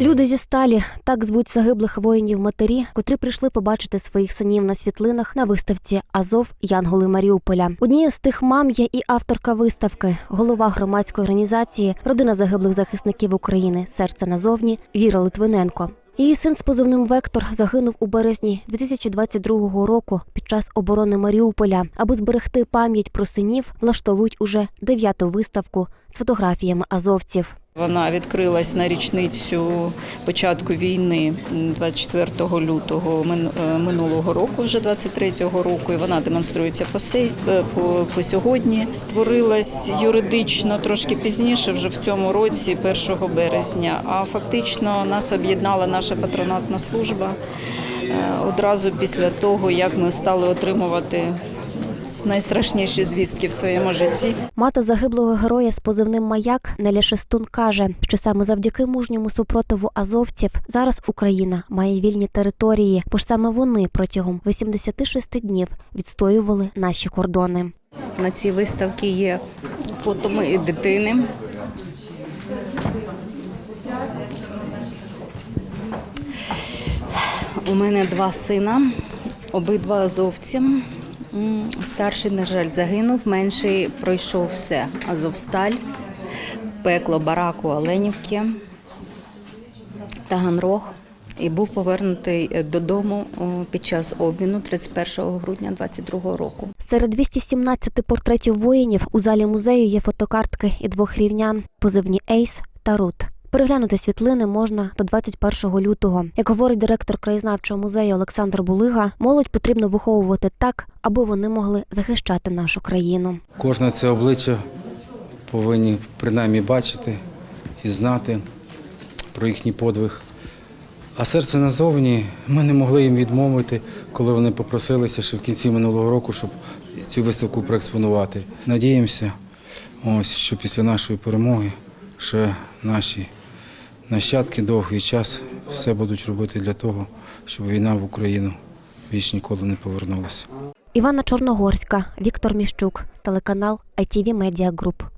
Люди зі сталі так звуть загиблих воїнів матері, котрі прийшли побачити своїх синів на світлинах на виставці Азов Янголи Маріуполя. Однією з тих мам є і авторка виставки, голова громадської організації Родина загиблих захисників України Серце назовні Віра Литвиненко. Її син з позивним Вектор загинув у березні 2022 року під час оборони Маріуполя. Аби зберегти пам'ять про синів, влаштовують уже дев'яту виставку з фотографіями азовців. Вона відкрилась на річницю початку війни 24 лютого е, минулого року, вже 23-го року. І вона демонструється по, сей, е, по, по сьогодні. Створилась юридично трошки пізніше, вже в цьому році, 1 березня. А фактично нас об'єднала наша патронатна служба е, одразу після того, як ми стали отримувати найстрашніші звістки в своєму житті. Мати загиблого героя з позивним Маяк Неля Шестун каже, що саме завдяки мужньому супротиву азовців зараз Україна має вільні території, бо ж саме вони протягом 86 днів відстоювали наші кордони. На цій виставці є фото моєї дитини. У мене два сина, обидва азовці. Старший, на жаль, загинув, менший пройшов все. Азовсталь, пекло бараку Оленівки, Таганрог. І був повернутий е, додому під час обміну 31 грудня 22 року. Серед 217 портретів воїнів у залі музею є фотокартки і двох рівнян, позивні Ейс та Рут. Переглянути світлини можна до 21 лютого. Як говорить директор краєзнавчого музею Олександр Булига, молодь потрібно виховувати так, аби вони могли захищати нашу країну. Кожне це обличчя повинні принаймні бачити і знати про їхній подвиг. А серце назовні ми не могли їм відмовити, коли вони попросилися ще в кінці минулого року, щоб цю виставку проекспонувати. Надіємося, ось, що після нашої перемоги ще наші нащадки довгий час все будуть робити для того, щоб війна в Україну більш ніколи не повернулася. Івана Чорногорська, Віктор Міщук, телеканал ITV Media Group.